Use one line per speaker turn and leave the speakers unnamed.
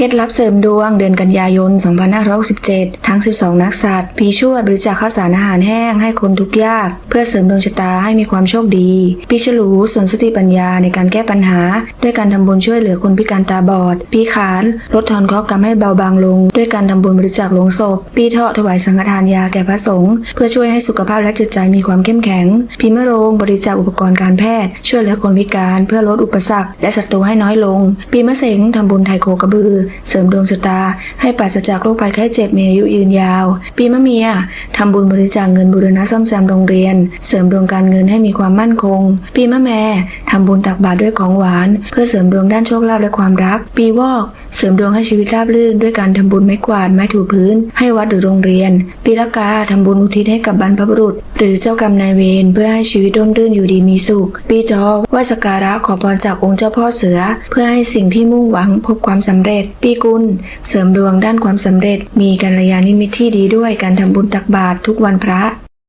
เคล็ดลับเสริมดวงเดือนกันยายน 2567 ทั้ง 12 นักสัตว์ปีชวดบริจาคข้าวสารอาหารแห้งให้คนทุกยาก เพื่อเสริมดวงชะตาให้มีความโชคดีปีฉลูเสริมสติปัญญาในการแก้ปัญหา ด้วยการทำบุญช่วยเหลือคนพิการตาบอด ปีขานลดทอนเคราะห์กรรมให้เบาบางลง ด้วยการทำบุญบริจาคลงศพ ปีเถาะถวายสังฆทานยาแก่พระสงฆ์เพื่อช่วยให้สุขภาพและจิตใจมีความเข้มแข็ง ปีมะโรงบริจาคอุปกรณ์การแพทย์ ช่วยเหลือคนพิการเพื่อลดอุปสรรคและศัตรูให้น้อยลง ปีมะเสงทำบุญไทยโคกระบือเสริมดวงชะตา ให้ปราศจากโรคภัยไข้เจ็บมีอายุยืนยาว ปีมะเมียทำบุญบริจาคเงินบูรณะซ่อมแซมโรงเรียน เสริมดวงการเงินให้มีความมั่นคง ปีมะแม่ทำบุญตักบาตรด้วยของหวาน เพื่อเสริมดวงด้านโชคลาภและความรัก ปีวอกเสริมดวงให้ชีวิตราบรื่นด้วยการทำบุญไม้กวาดไม้ถูพื้น ให้วัดหรือโรงเรียน ปีละกาทำบุญอุทิศให้กับบรรพบุรุษ หรือเจ้ากรรมนายเวรเพื่อให้ชีวิตร่มรื่นอยู่ดีมีสุข ปีจอไหว้สักการะขอพรจากองค์เจ้าพ่อเสือ เพื่อให้สิ่งที่มุ่งหวังพบความสำเร็จปีกุล เสริมดวงด้านความสำเร็จ มีกัลยาณมิตรที่ดีด้วยการทำบุญตักบาตรทุกวันพระ